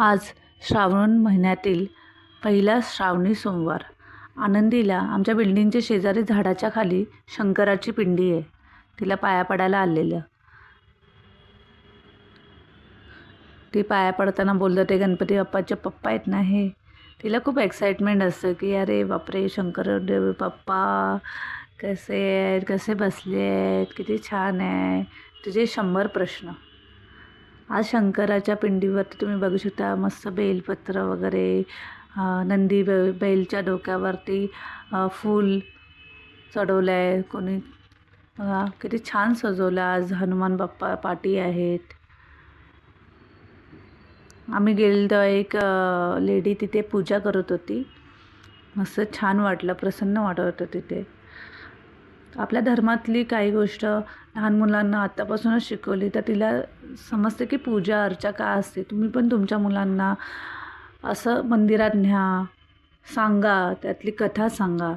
आज श्रावण महिन्यातील पहिला श्रावणी सोमवार. आनंदीला आमच्या बिल्डिंगच्या शेजारी झाडाच्या खाली शंकराची पिंडी आहे. तिला पाया पडायला आलेलं. ती पाया पडताना बोलतं ते गणपती बाप्पाचे पप्पा आहेत ना हे? तिला खूप एक्साइटमेंट असतं की अरे बापरे शंकर शंकरदेव पप्पा कसे आहेत कसे बसले आहेत किती छान आहे. तुझे शंभर प्रश्न. आज शंकराच्या पिंडीवरती तुम्ही बघू शकता मस्त बेलपत्र वगैरे नंदी बे बैलच्या डोक्यावरती फूल चढवलं आहे कोणी बघा किती छान सजवलं आज. हनुमान बाप्पा पाटी आहेत. आम्ही गेलो एक लेडी तिथे पूजा करत होती. मस्त छान वाटलं प्रसन्न वाटत होतं तिथे. आपल्या धर्मातली काही गोष्ट लहान मुलांना आत्तापासूनच शिकवली तर तिला समजते की पूजा अर्चा का असते. तुम्ही पण तुमच्या मुलांना असं मंदिरात न्या सांगा त्यातली कथा सांगा.